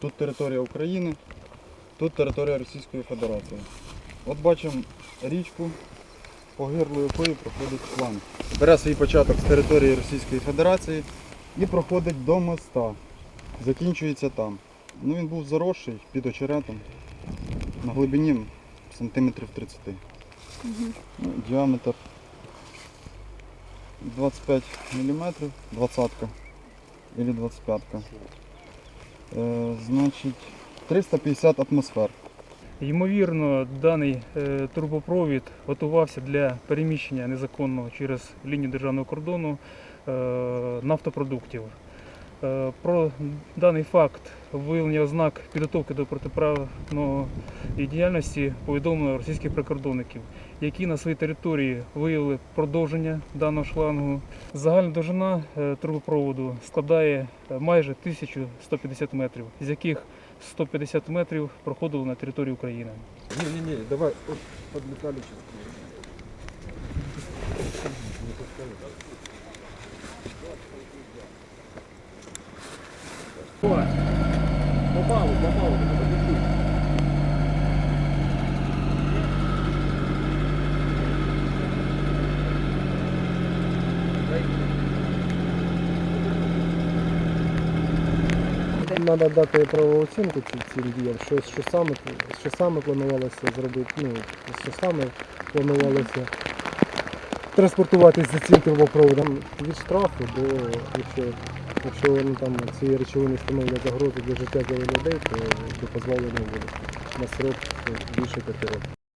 Тут територія України, тут територія Російської Федерації. От бачимо річку, по гирлу якої проходить шланг. Бере свій початок з території Російської Федерації і проходить до моста. Закінчується там. Ну, він був заросший під очеретом на глибині сантиметрів 30. Ну, діаметр 25 мм, 20 или 25. Е, значить 350 атмосфер. Ймовірно, даний е, трубопровід готувався для переміщення незаконного через лінію державного кордону е, нафтопродуктів. Е, Про даний факт виявлення ознак підготовки до протиправної діяльності повідомлено російських прикордонників, які на своїй території виявили продовження даного шлангу. Загальна довжина е, трубопроводу складає е, майже 1150 метрів, з яких 150 метрів проходило на території України. Не-не-не, давай от, под металлический. Попало, попало, подожди. Треба дати правову оцінку ці- цим діям, що, що, саме, що саме планувалося зробити, ну, що саме планувалося транспортуватися цим трубопроводом від штрафу до, якщо, якщо вони там ці речовини становлять загрозу для життя людей, то до буде на срок більше 5 років.